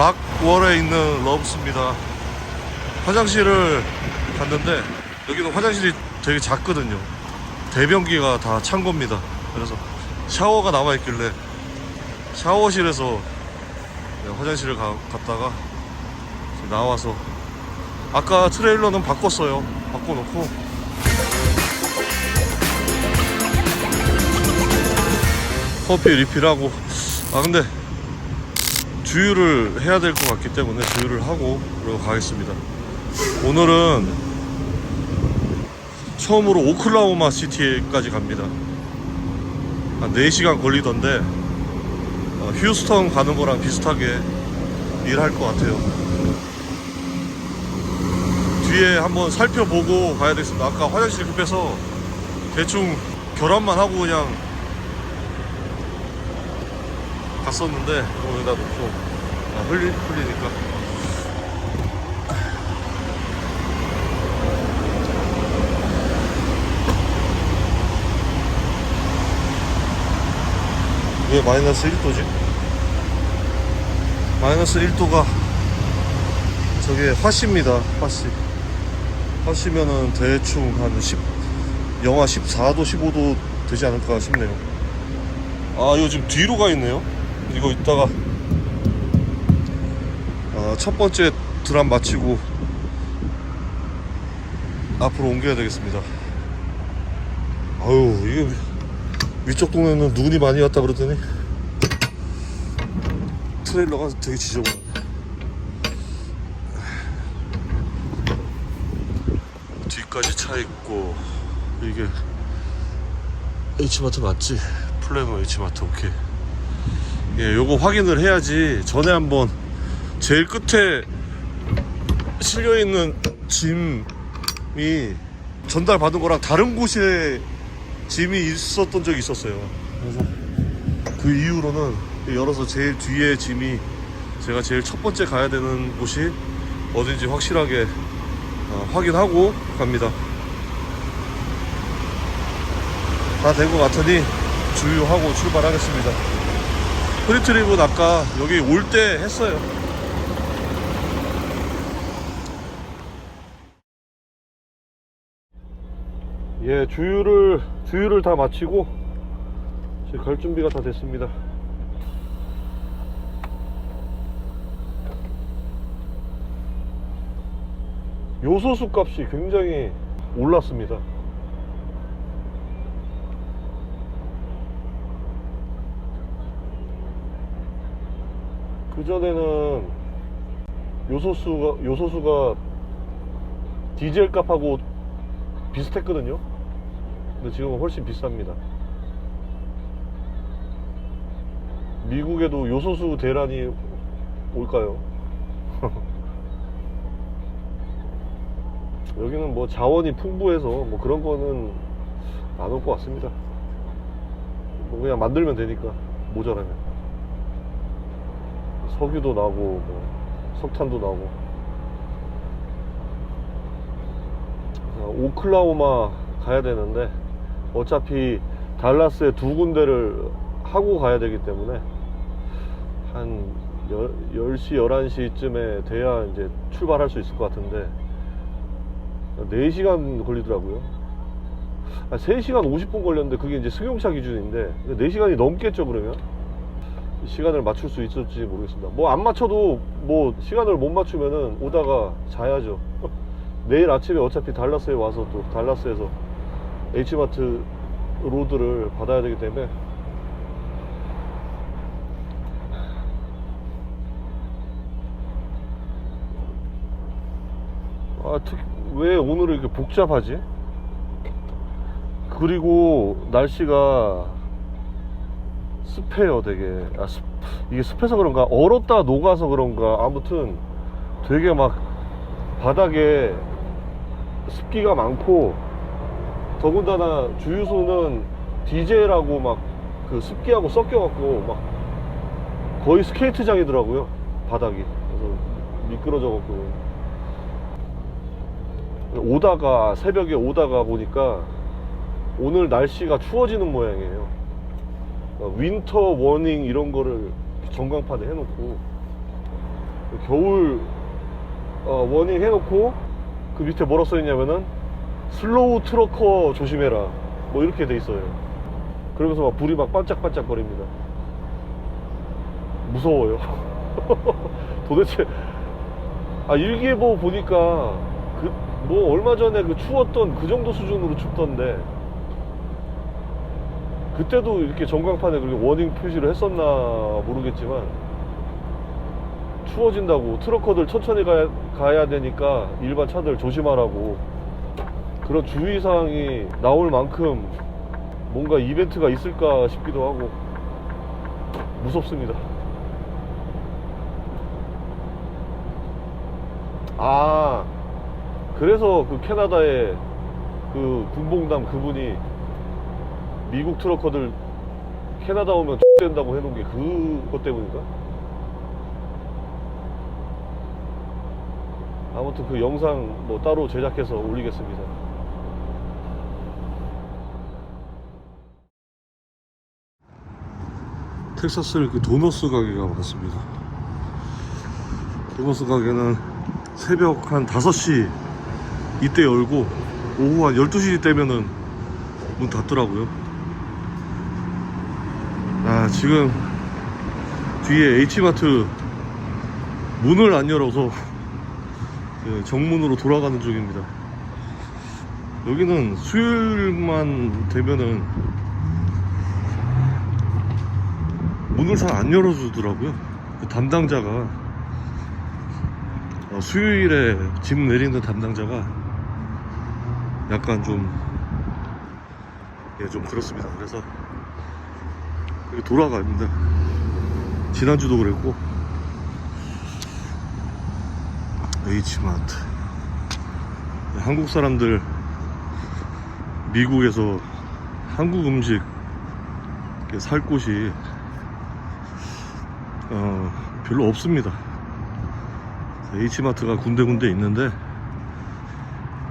락월에 있는 러브스입니다. 화장실을 갔는데 여기는 화장실이 되게 작거든요. 대변기가 다 찬 겁니다. 그래서 샤워가 남아 있길래 샤워실에서 네, 화장실을 가- 갔다가 나와서 아까 트레일러는 바꿨어요. 바꿔놓고 커피 리필하고 아 근데 주유를 해야 될 것 같기 때문에 주유를 하고 그러고 가겠습니다. 오늘은 처음으로 오클라호마 시티까지 갑니다. 한 4시간 걸리던데 어, 휴스턴 가는 거랑 비슷하게 일할 것 같아요. 뒤에 한번 살펴보고 가야 되겠습니다. 아까 화장실 급해서 대충 결합만 하고 그냥 갔었는데 여기다 놓고 아, 흘리, 흘리니까. 왜 마이너스 1도지? 마이너스 1도가 저게 화씨입니다 화씨 화씨면은 대충 한 10, 영하 14도 15도 되지 않을까 싶네요. 아 이거 지금 뒤로 가 있네요. 이거 이따가 아, 첫 번째 드랍 마치고 앞으로 옮겨야 되겠습니다. 아유 이게 위쪽 동네는 눈이 많이 왔다 그러더니 트레일러가 되게 지저분해 뒤까지 차 있고 이게 H마트 맞지? 플래너 H마트 오케이. 예 요거 확인을 해야지. 전에 한번 제일 끝에 실려 있는 짐이 전달 받은 거랑 다른 곳에 짐이 있었던 적이 있었어요. 그래서 그 이후로는 열어서 제일 뒤에 짐이 제가 제일 첫 번째 가야 되는 곳이 어딘지 확실하게 어, 확인하고 갑니다. 다 된 것 같으니 주유하고 출발하겠습니다. 프리트립은 아까 여기 올 때 했어요 예 주유를 주유를 다 마치고 이제 갈 준비가 다 됐습니다 요소수 값이 굉장히 올랐습니다 그전에는 요소수가 요소수가 디젤 값하고 비슷했거든요. 근데 지금은 훨씬 비쌉니다. 미국에도 요소수 대란이 올까요? 여기는 뭐 자원이 풍부해서 뭐 그런 거는 안 올 것 같습니다. 뭐 그냥 만들면 되니까 모자라면. 석유도 나고 뭐 석탄도 나고 자, 오클라호마 가야 되는데 어차피 달라스에 두 군데를 하고 가야 되기 때문에 한 10시, 11시쯤에 돼야 이제 출발할 수 있을 것 같은데 4시간 걸리더라고요. 아, 3시간 50분 걸렸는데 그게 이제 승용차 기준인데 4시간이 넘겠죠 그러면? 시간을 맞출 수 있을지 모르겠습니다. 뭐 안 맞춰도 뭐 시간을 못 맞추면은 오다가 자야죠. 내일 아침에 어차피 달라스에 와서 또 달라스에서 H마트 로드를 받아야 되기 때문에 아, 특, 왜 오늘은 이렇게 복잡하지? 그리고 날씨가 습해요, 되게. 아, 습, 이게 습해서 그런가? 얼었다 녹아서 그런가? 아무튼 되게 막 바닥에 습기가 많고 더군다나 주유소는 디젤하고 막 그 습기하고 섞여갖고 막 거의 스케이트장이더라고요, 바닥이. 그래서 미끄러져갖고. 오다가, 새벽에 오다가 보니까 오늘 날씨가 추워지는 모양이에요. 어, 윈터 워닝 이런 거를 전광판에 해놓고 겨울 어, 워닝 해놓고 그 밑에 뭐라 써있냐면은 슬로우 트러커 조심해라. 뭐 이렇게 돼 있어요. 그러면서 막 불이 막 반짝반짝 거립니다. 무서워요. 도대체 아 일기예보 보니까 그 뭐 얼마 전에 그 추웠던 그 정도 수준으로 춥던데 그때도 이렇게 전광판에 그렇게 워닝 표시를 했었나 모르겠지만 추워진다고 트럭커들 천천히 가야, 가야 되니까 일반 차들 조심하라고 그런 주의사항이 나올 만큼 뭔가 이벤트가 있을까 싶기도 하고 무섭습니다 아 그래서 그 캐나다의 그 군봉담 그분이 미국 트럭커들 캐나다 오면 된다고 해놓은 게 그것 때문인가? 아무튼 그 영상 뭐 따로 제작해서 올리겠습니다. 텍사스를 그 도너스 가게 가봤습니다. 도너스 가게는 새벽 한 5시 이때 열고 오후 한 12시 되면은 문 닫더라고요. 아, 지금 뒤에 H마트 문을 안 열어서 그 정문으로 돌아가는 중입니다. 여기는 수요일만 되면은 문을 잘안 열어주더라고요. 그 담당자가 어, 수요일에 짐 내리는 담당자가 약간 좀, 예, 좀 그렇습니다. 그래서 돌아갑니다. 지난주도 그랬고, H마트. 한국 사람들 미국에서 한국 음식 살 곳이 어, 별로 없습니다. H마트가 군데군데 있는데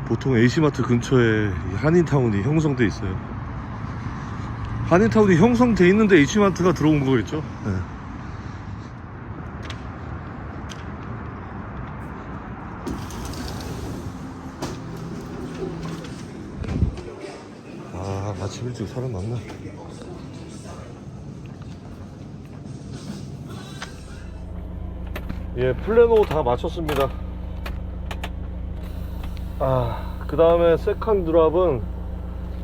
보통 H마트 근처에 이 한인타운이 형성돼 있어요. 한인타운이 형성돼 있는데 H마트가 들어온 거겠죠? 네. 예, 플래노 다 마쳤습니다. 아, 그 다음에 세컨 드랍은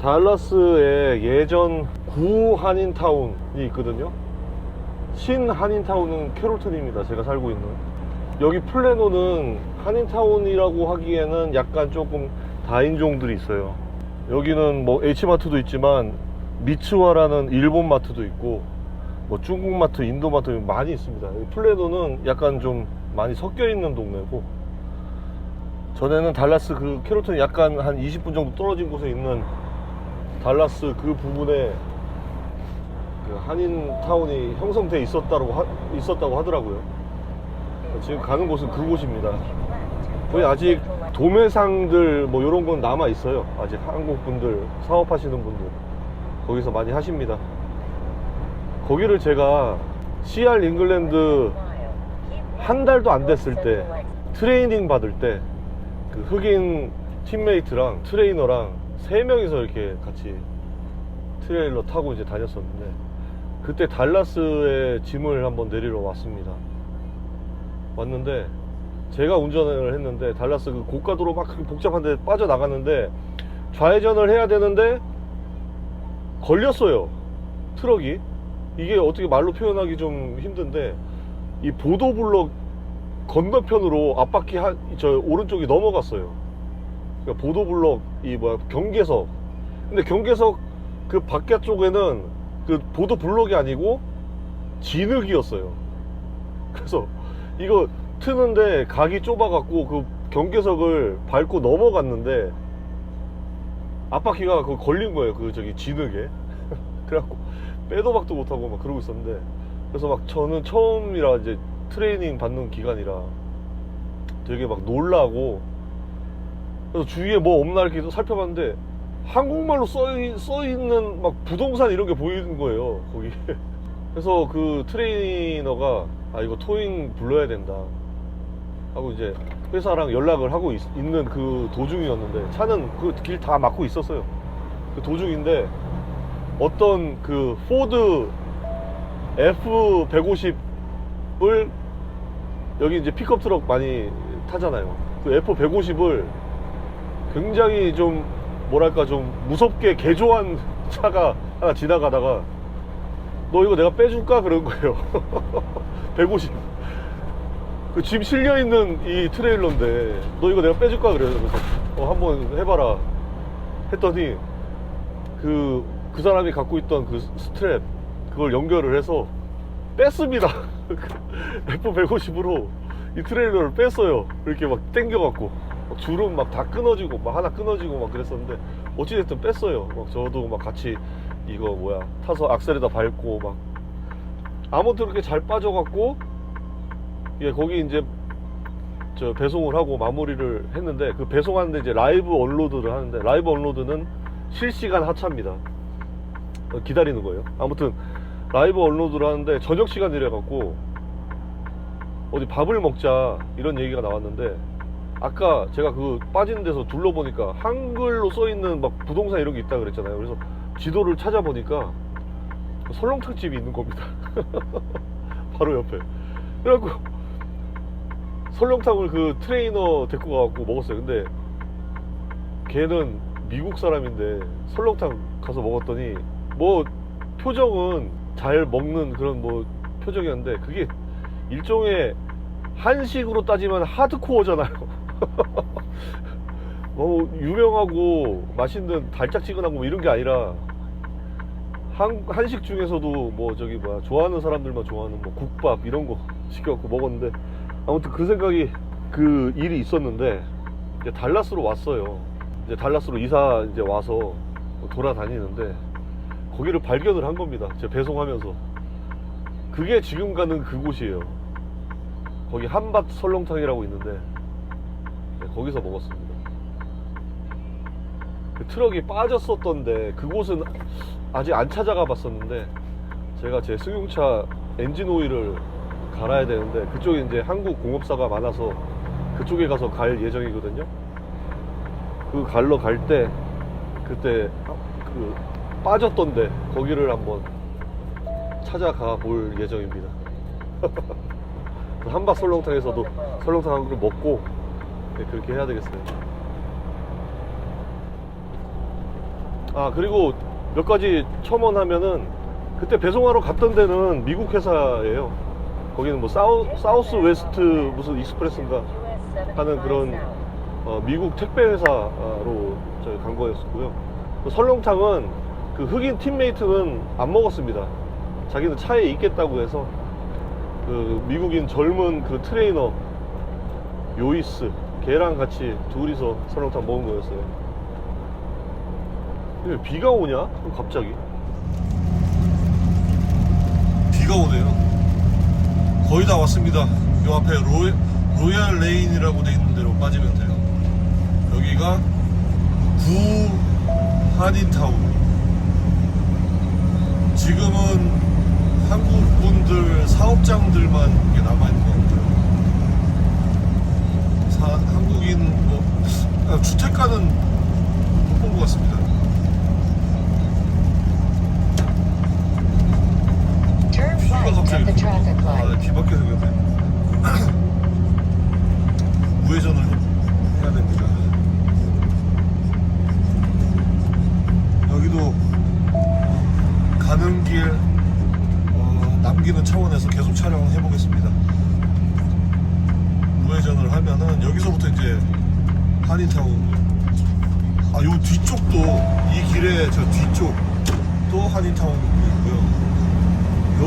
달라스의 예전 구 한인타운이 있거든요. 신 한인타운은 캐롤턴입니다. 제가 살고 있는. 여기 플래노는 한인타운이라고 하기에는 약간 조금 다인종들이 있어요. 여기는 뭐 H마트도 있지만 미츠와라는 일본 마트도 있고 뭐 중국 마트, 인도 마트 많이 있습니다. 플래노는 약간 좀 많이 섞여 있는 동네고 전에는 달라스 그 캐롤턴이 약간 한 20분 정도 떨어진 곳에 있는 달라스 그 부분에 그 한인 타운이 형성돼 있었다고 하, 있었다고 하더라고요. 지금 가는 곳은 그곳입니다. 거기 아직 도매상들 뭐 이런 건 남아 있어요. 아직 한국 분들 사업하시는 분들 거기서 많이 하십니다. 거기를 제가 CR 잉글랜드 한 달도 안 됐을 때 트레이닝 받을 때 그 흑인 팀메이트랑 트레이너랑 세 명이서 이렇게 같이 트레일러 타고 이제 다녔었는데 그때 달라스에 짐을 한번 내리러 왔습니다. 왔는데 제가 운전을 했는데 달라스 그 고가도로 막 그렇게 복잡한 데 빠져나갔는데 좌회전을 해야 되는데 걸렸어요. 트럭이. 이게 어떻게 말로 표현하기 좀 힘든데 이 보도블럭 건너편으로 앞바퀴 한, 저 오른쪽이 넘어갔어요. 그러니까 보도블럭 이 뭐야 경계석. 근데 경계석 그 바깥 쪽에는 그 보도블럭이 아니고 진흙이었어요. 그래서 이거 트는데 각이 좁아갖고 그 경계석을 밟고 넘어갔는데 앞바퀴가 그 걸린 거예요. 그 저기 진흙에. 그래갖고 빼도 박도 못하고 막 그러고 있었는데 그래서 막 저는 처음이라 이제 트레이닝 받는 기간이라 되게 막 놀라고 그래서 주위에 뭐 없나 이렇게 살펴봤는데 한국말로 써, 써 있는 막 부동산 이런 게 보이는 거예요 거기 그래서 그 트레이너가 아 이거 토잉 불러야 된다 하고 이제 회사랑 연락을 하고 있, 는그 도중이었는데 차는 그 길 다 막고 있었어요. 그 도중인데 어떤 그 포드 F150을 여기 이제 픽업 트럭 많이 타잖아요. 그 F150을 굉장히 좀 뭐랄까 좀 무섭게 개조한 차가 하나 지나가다가 너 이거 내가 빼줄까 그런 거예요. 150. 그 짐 실려 있는 이 트레일러인데 너 이거 내가 빼줄까. 그래서 어, 한번 해봐라 했더니 그, 그 사람이 갖고 있던 그 스트랩 그걸 연결을 해서 뺐습니다. F150으로 이 트레일러를 뺐어요. 이렇게 막 땡겨갖고 막 줄은 막다 끊어지고 막 하나 끊어지고 막 그랬었는데 어찌됐든 뺐어요. 막 저도 막 같이 이거 뭐야 타서 악셀에다 밟고 막 아무튼 그렇게 잘 빠져갖고 예 거기 이제 저 배송을 하고 마무리를 했는데 그 배송하는데 이제 라이브 언로드를 하는데 라이브 언로드는 실시간 하차입니다. 어, 기다리는 거예요. 아무튼 라이브 언로드를 하는데 저녁 시간이래 갖고 어디 밥을 먹자 이런 얘기가 나왔는데 아까 제가 그 빠지는 데서 둘러보니까 한글로 써 있는 막 부동산 이런 게 있다 그랬잖아요. 그래서 지도를 찾아보니까 설렁탕 집이 있는 겁니다. 바로 옆에. 그래갖고 설렁탕을 그 트레이너 데리고 가갖고 먹었어요. 근데 걔는 미국 사람인데 설렁탕 가서 먹었더니 뭐 표정은 잘 먹는 그런 뭐 표정이었는데 그게 일종의 한식으로 따지면 하드코어잖아요. 뭐 유명하고 맛있는 달짝지근하고 뭐 이런 게 아니라 한, 한식 중에서도 뭐 저기 뭐야 좋아하는 사람들만 좋아하는 뭐 국밥 이런 거 시켜갖고 먹었는데 아무튼 그 생각이 그 일이 있었는데 이제 달라스로 왔어요. 이제 달라스로 이사 이제 와서 뭐 돌아다니는데 거기를 발견을 한 겁니다. 제가 배송하면서 그게 지금 가는 그곳이에요. 거기 한밭 설렁탕이라고 있는데 네, 거기서 먹었습니다. 그 트럭이 빠졌었던데 그곳은 아직 안 찾아가 봤었는데 제가 제 승용차 엔진 오일을 갈아야 되는데 그쪽에 이제 한국 공업사가 많아서 그쪽에 가서 갈 예정이거든요. 그 갈러 갈 때 그때 그 빠졌던데 거기를 한번 찾아가 볼 예정입니다. 그 한밭 설렁탕에서도 설렁탕 한 그릇 먹고 네, 그렇게 해야 되겠어요. 아 그리고 몇 가지 첨언하면은 그때 배송하러 갔던 데는 미국 회사예요. 거기는 뭐 사우, 사우스 웨스트 무슨 익스프레스인가 하는 그런 어, 미국 택배 회사로 저희 간 거였고요. 그 설렁탕은 그 흑인 팀메이트는 안 먹었습니다. 자기는 차에 있겠다고 해서 그 미국인 젊은 그 트레이너 요이스 걔랑 같이 둘이서 설렁탕 먹은 거였어요. 근데 비가 오냐? 갑자기 비가 오네요. 거의 다 왔습니다. 요 앞에 로, 로얄 레인이라고 돼 있는 데로 빠지면 돼요. 여기가 구 한인타운. 지금은 한국 분들 사업장들만 이게 남아 있는 것 같아요. 사, 한국인 뭐 아, 주택가는 못 본 것 같습니다. 비가 right 갑자기 아, light. 비 밖에 생겼네. 우회전을 해야 됩니다. 여기도 가는 길 어, 남기는 차원에서 계속 촬영을 해보겠습니다. 우회전을 하면은 여기서부터 이제 한인타운 아, 요 뒤쪽도 이 길의 저 뒤쪽도 한인타운이 있고요.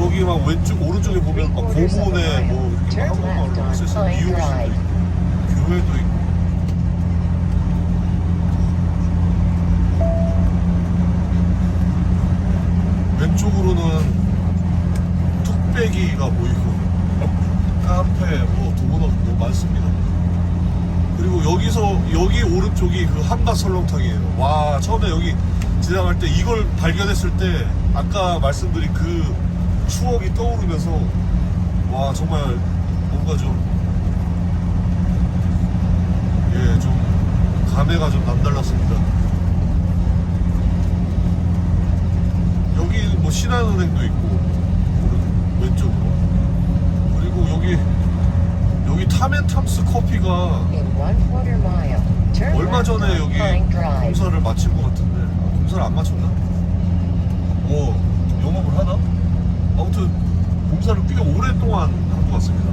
여기 막 왼쪽 오른쪽에 보면 막 고문에 뭐 이렇게 쓸수 있는 미용실도 있고 교회도 있고 뚝배기가 보이고 카페 뭐 도넛 뭐 많습니다. 그리고 여기서 여기 오른쪽이 그 한밭 설렁탕이에요. 와 처음에 여기 지나갈 때 이걸 발견했을 때 아까 말씀드린 그 추억이 떠오르면서 와 정말 뭔가 좀 감회가 좀 남달랐습니다. 여기 뭐 신한은행도 있고 오른- 왼쪽으로 그리고 여기 여기 타멘탐스 커피가 얼마 전에 여기. 공사를 마친 것 같은데 아, 공사를 안 마쳤나? 뭐 영업을 하나? 아무튼 공사를 꽤 오랫동안 한 것 같습니다.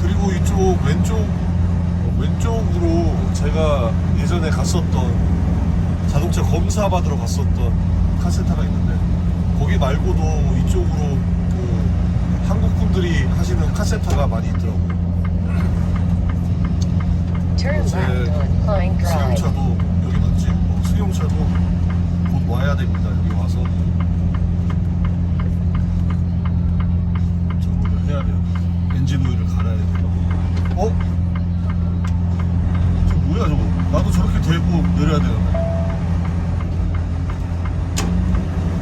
그리고 이쪽 왼쪽 어, 왼쪽으로 제가 예전에 갔었던 자동차 검사 받으러 갔었던 카센터가 있는데 거기 말고도 이쪽으로 그 한국 분들이 하시는 카센터가 많이 있더라고요. Turn 제 left on Pine Drive. 승용차도 여기 맞지? 어, 승용차도 곧 와야 됩니다. 여기 와서 저거를 해야 돼요. 엔진 오일을 갈아야 돼요. 어? 저 뭐야 저거? 나도 저렇게 대고 내려야 되는데.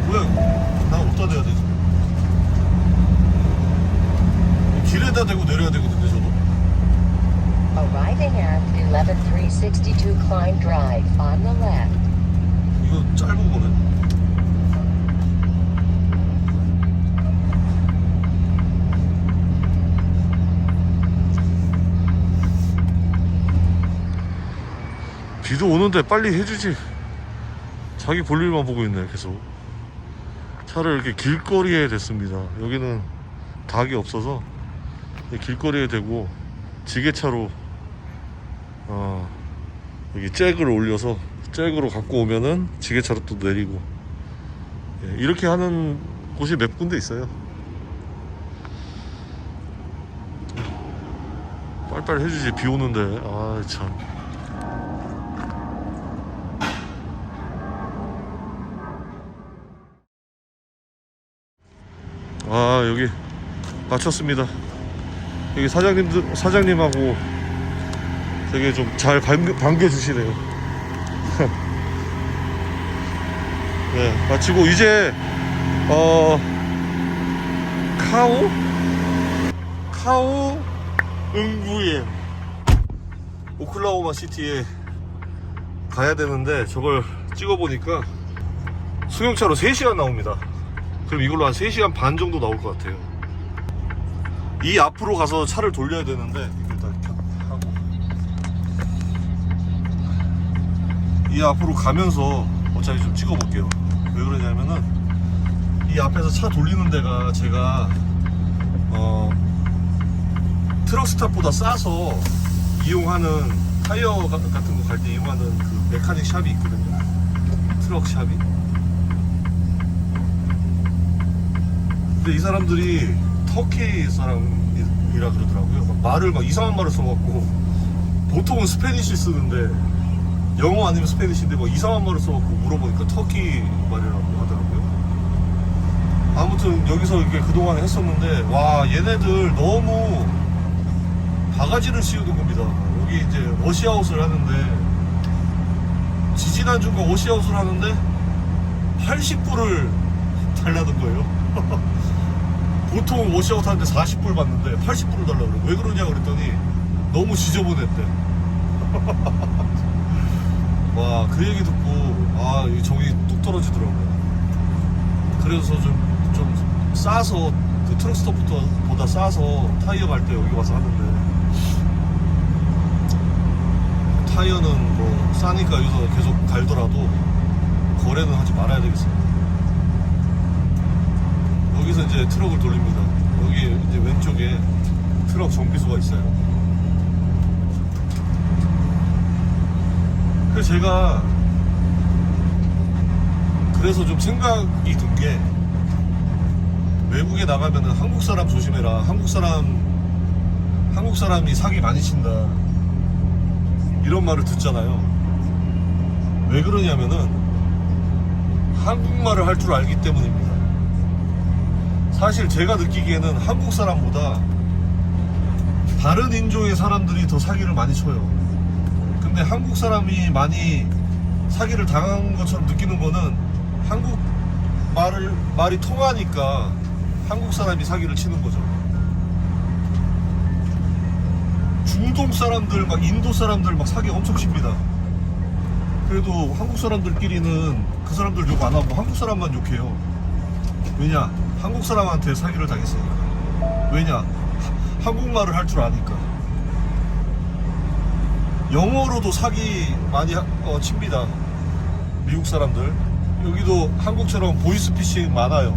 뭐야 이거? 나 어디다 대야 되지? 길에다 대고 내려야 되거든요 저도. Arriving at 11362 Klein Drive on the left. 이거 짧은 거네. 비도 오는데 빨리 해주지. 자기 볼일만 보고 있네, 계속. 차를 이렇게 길거리에 댔습니다. 여기는 닭이 없어서 길거리에 대고 지게차로 어, 여기 잭을 올려서 잭으로 갖고 오면은 지게차로 또 내리고 예, 이렇게 하는 곳이 몇 군데 있어요. 빨리빨리 해주지 비 오는데 아 참. 아 여기 마쳤습니다. 여기 사장님들 사장님하고 되게 좀 잘 반겨주시네요. 네, 마치고 이제 어 카오 카오 응구에 오클라호마 시티에 가야 되는데 저걸 찍어 보니까 승용차로 3시간 나옵니다. 그럼 이걸로 한 3시간 반 정도 나올 것 같아요. 이 앞으로 가서 차를 돌려야 되는데 이 앞으로 가면서 어차피 좀 찍어 볼게요. 왜 그러냐면은 이 앞에서 차 돌리는 데가 제가 어 트럭 스탑보다 싸서 이용하는 타이어 가- 같은 거 갈 때 이용하는 그 메카닉 샵이 있거든요. 트럭 샵이. 근데 이 사람들이 터키 사람이라 그러더라고요. 막 말을 막 이상한 말을 써갖고 보통은 스페니쉬 쓰는데 영어 아니면 스페니쉬인데 뭐 이상한 말을 써갖고 물어보니까 터키 말이라고 하더라고요. 아무튼 여기서 이렇게 그동안 했었는데 와 얘네들 너무 바가지를 씌우는 겁니다. 여기 이제 워시아웃을 하는데 지지난주가 워시아웃을 하는데 80불을 달라는 거예요. 보통 워시아웃 하는데 40불 받는데 80불을 달라고 그래. 왜 그러냐 그랬더니 너무 지저분했대. 와, 그 얘기 듣고 아, 이 정이 뚝 떨어지더라고요. 그래서 좀, 좀 싸서 그 트럭 스톱보다 싸서 타이어 갈 때 여기 와서 하는데 타이어는 뭐 싸니까 여기서 계속 갈더라도 거래는 하지 말아야 되겠습니다. 여기서 이제 트럭을 돌립니다. 여기 이제 왼쪽에 트럭 정비소가 있어요. 그래서 제가 그래서 좀 생각이 든 게 외국에 나가면은 한국 사람 조심해라. 한국 사람 한국 사람이 사기 많이 친다. 이런 말을 듣잖아요. 왜 그러냐면은 한국말을 할 줄 알기 때문입니다. 사실 제가 느끼기에는 한국 사람보다 다른 인종의 사람들이 더 사기를 많이 쳐요. 근데 한국 사람이 많이 사기를 당한 것처럼 느끼는 거는 한국 말을 말이 통하니까 한국 사람이 사기를 치는 거죠. 중동 사람들 막 인도 사람들 막 사기 엄청 칩니다. 그래도 한국 사람들끼리는 그 사람들 욕 안 하고 한국 사람만 욕해요. 왜냐? 한국 사람한테 사기를 당했으니까. 왜냐? 하- 한국말을 할 줄 아니까. 영어로도 사기 많이 하- 어, 칩니다. 미국 사람들. 여기도 한국처럼 보이스피싱 많아요.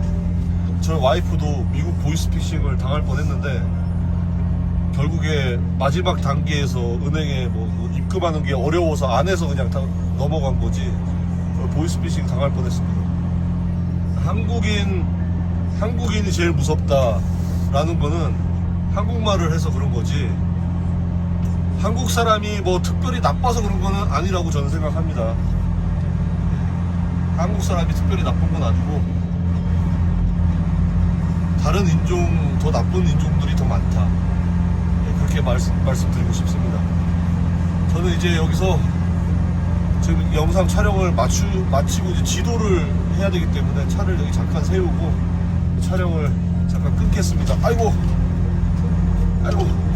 저 와이프도 미국 보이스피싱을 당할 뻔했는데 결국에 마지막 단계에서 은행에 뭐 입금하는 게 어려워서 안에서 그냥 다 넘어간 거지 보이스피싱 당할 뻔했습니다. 한국인 한국인이 제일 무섭다라는 거는 한국말을 해서 그런 거지 한국 사람이 뭐 특별히 나빠서 그런 거는 아니라고 저는 생각합니다. 한국 사람이 특별히 나쁜 건 아니고 다른 인종 더 나쁜 인종들이 더 많다. 네, 그렇게 말씀, 말씀드리고 싶습니다. 저는 이제 여기서 지금 영상 촬영을 마치, 마치고 이제 지도를 해야 되기 때문에 차를 여기 잠깐 세우고 촬영을 잠깐 끊겠습니다. 아이고, 아이고.